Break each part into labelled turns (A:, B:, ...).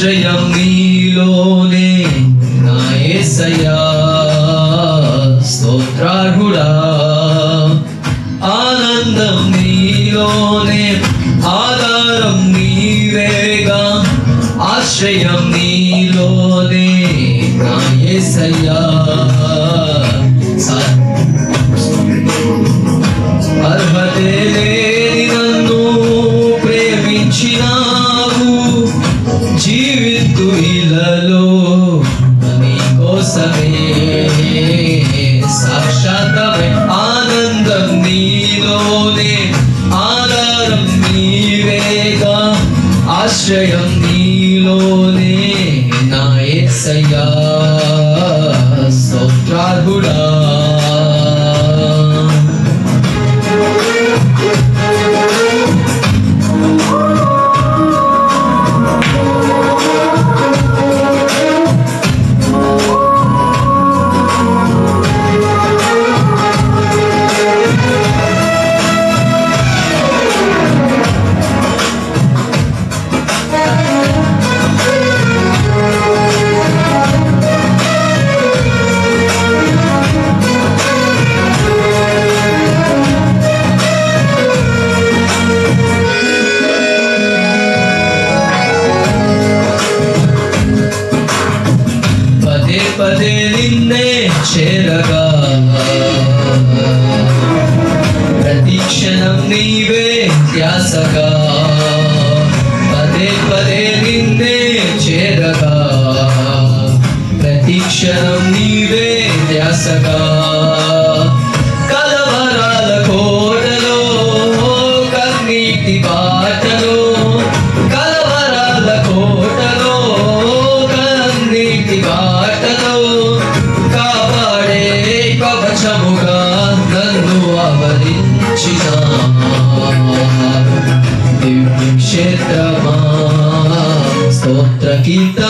A: ఆశ్రయం నీలోనే నా యేసయ్యా స్తోత్రార్హుడా. ఆనందం నీలోనే ఆధారం నీవేగా. ఆశ్రయం నీలోనే నా ఆశ్రయం నీలోనే నా యేసయ్యా స్తోత్రార్హుడా. పదే నిన్నే చేరగా. ప్రతి క్షణం నీవే ధ్యాసగా. పదే పదే నిన్నే చేరగా. ప్రతి క్షణం నీవే ధ్యాసగా. కలవరాల కోటలో కన్నీటి బాటలో కలవరాల కోటలో కన్నీటి బాటలో ఆవరించిన స్తోత్ర గీతమా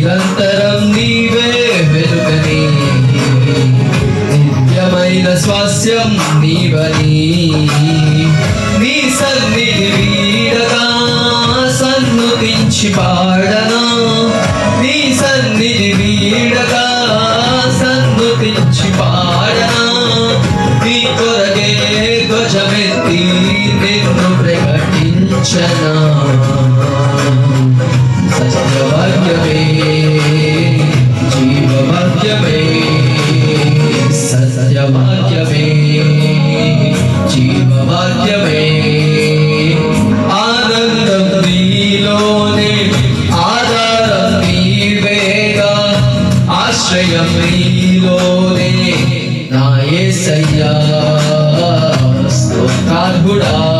A: నిరంతరం నీవే వెలుగని. నిత్యమైన స్వాస్యం నీవని. నీ సన్నిధి వీడగా సన్నుతించి పాడనా. ఆశ్రయం నీలోనే సయ్యా యేసయ్యా స్తోత్రార్హుడా.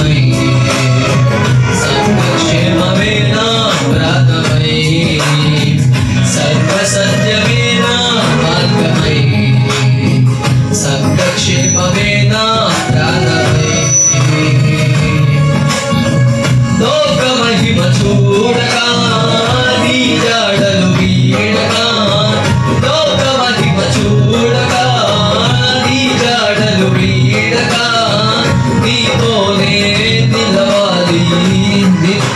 A: away.